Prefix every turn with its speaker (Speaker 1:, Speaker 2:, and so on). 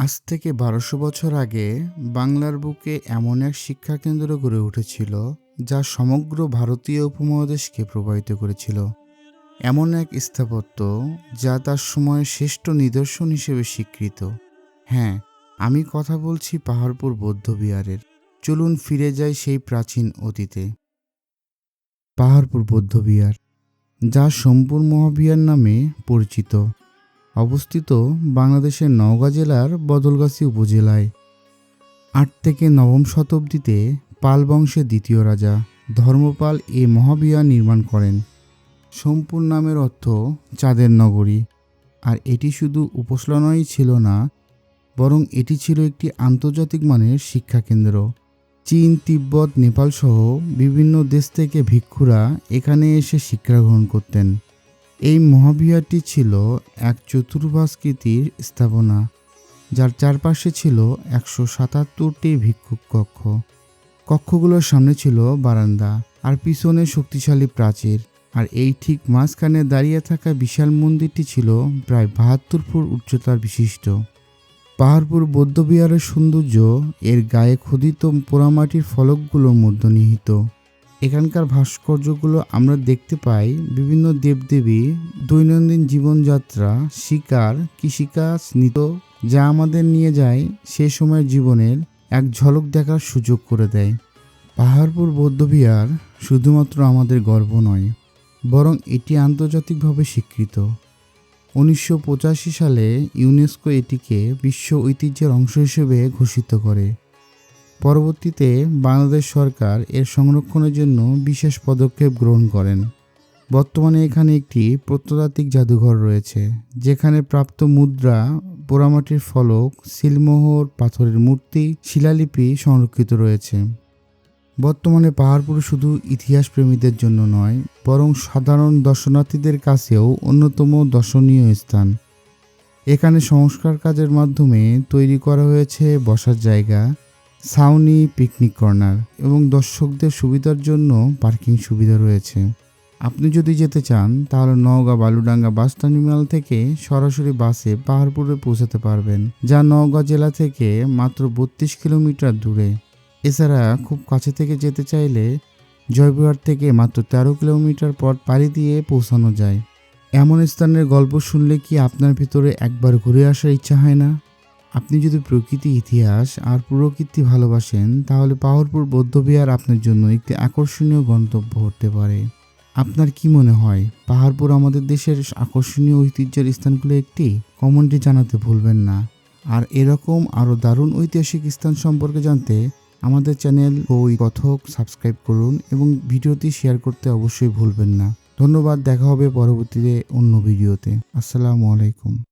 Speaker 1: আজ থেকে বারোশো বছর আগে বাংলার বুকে এমন এক শিক্ষাকেন্দ্র গড়ে উঠেছিল, যা সমগ্র ভারতীয় উপমহাদেশকে প্রভাবিত করেছিল। এমন এক স্থাপত্য, যা তার সময়ের শ্রেষ্ঠ নিদর্শন হিসেবে স্বীকৃত। হ্যাঁ আমি কথা বলছি পাহাড়পুর বৌদ্ধবিহারের। চলুন ফিরে যাই সেই প্রাচীন অতীতে। পাহাড়পুর বৌদ্ধবিহার, যা সোমপুর মহাবিহার নামে পরিচিত। অবস্থিত বাংলাদেশের নওগাঁ জেলার বদলগাছি উপজেলায়। আট থেকে নবম শতাব্দীতে পাল বংশের দ্বিতীয় রাজা ধর্মপাল এ মহাবিহার নির্মাণ করেন। সোমপুর নামের অর্থ চাঁদের নগরী। আর এটি শুধু উপাসনাই ছিল না, বরং এটি ছিল একটি আন্তর্জাতিক মানের শিক্ষাকেন্দ্র। চীন, তিব্বত, নেপাল সহ বিভিন্ন দেশ থেকে ভিক্ষুরা এখানে এসে শিক্ষা গ্রহণ করতেন। এই মহাবিহারটি ছিল এক চতুর্ভাস্কৃতির স্থাপনা, যার চারপাশে ছিল একশো সাতাত্তরটি ভিক্ষুক কক্ষ। কক্ষগুলোর সামনে ছিল বারান্দা আর পিছনে শক্তিশালী প্রাচীর, আর এই ঠিক মাঝখানে দাঁড়িয়ে থাকা বিশাল মন্দিরটি ছিল প্রায় বাহাত্তর ফুট উচ্চতার বিশিষ্ট। পাহাড়পুর বৌদ্ধবিহারের সৌন্দর্য এর গায়ে খোদিত পোড়ামাটির ফলকগুলোর মধ্যে নিহিত। এখানকার ভাস্কর্যগুলো আমরা দেখতে পাই। বিভিন্ন দেবদেবী, দৈনন্দিন জীবনযাত্রা, শিকার, কৃষিকাজ নিত যা আমাদের নিয়ে যায়, সে সময়ের জীবনের এক ঝলক দেখার সুযোগ করে দেয়। পাহাড়পুর বৌদ্ধবিহার শুধুমাত্র আমাদের গর্ব নয়, বরং এটি আন্তর্জাতিকভাবে স্বীকৃত। উনিশশো পঁচাশি সালে ইউনেস্কো এটিকে বিশ্ব ঐতিহ্যের অংশ হিসেবে ঘোষিত করে। পরবর্তীতে বাংলাদেশ সরকার এর সংরক্ষণের জন্য বিশেষ পদক্ষেপ গ্রহণ করেন। বর্তমানে এখানে একটি প্রত্নতাত্ত্বিক জাদুঘর রয়েছে, যেখানে প্রাপ্ত মুদ্রা, পোড়ামাটির ফলক, সিলমোহর, পাথরের মূর্তি, শিলালিপি সংরক্ষিত রয়েছে। বর্তমানে পাহাড়পুর শুধু ইতিহাস প্রেমীদের জন্য নয়, বরং সাধারণ দর্শনার্থীদের কাছেও অন্যতম দর্শনীয় স্থান। এখানে সংস্কার কাজের মাধ্যমে তৈরি করা হয়েছে বসার জায়গা ছাউনি পিকনিক কর্নার এবং দর্শকদের সুবিধার জন্য পার্কিং সুবিধা রয়েছে। আপনি যদি যেতে চান, তাহলে নওগাঁ বালুডাঙ্গা বাস টার্মিনাল থেকে সরাসরি বাসে পাহাড়পুরে পৌঁছাতে পারবেন, যা নওগাঁ জেলা থেকে মাত্র বত্রিশ কিলোমিটার দূরে। এছাড়া খুব কাছে থেকে যেতে চাইলে জয়বিহার থেকে মাত্র তেরো কিলোমিটার পথ পাড়ি দিয়ে পৌঁছানো যায়। এমন স্থানের গল্প শুনলে কি আপনার ভিতরে একবার ঘুরে আসার ইচ্ছা হয় না? আপনি যদি প্রকৃতি ইতিহাস আর প্রকৃতি ভালোবাসেন, তাহলে পাহাড়পুর বৌদ্ধবিহার আপনার জন্য একটি আকর্ষণীয় গন্তব্য হতে পারে। আপনার কি মনে হয় পাহাড়পুর আমাদের দেশের আকর্ষণীয় ঐতিহ্যের স্থানগুলো একটি? কমেন্টে জানাতে ভুলবেন না। আর এরকম আরও দারুণ ঐতিহাসিক স্থান সম্পর্কে জানতে আমাদের চ্যানেল ওই কথক সাবস্ক্রাইব করুন এবং ভিডিওটি শেয়ার করতে অবশ্যই ভুলবেন না। ধন্যবাদ, দেখা হবে পরবর্তীতে অন্য ভিডিওতে। আসসালামু আলাইকুম।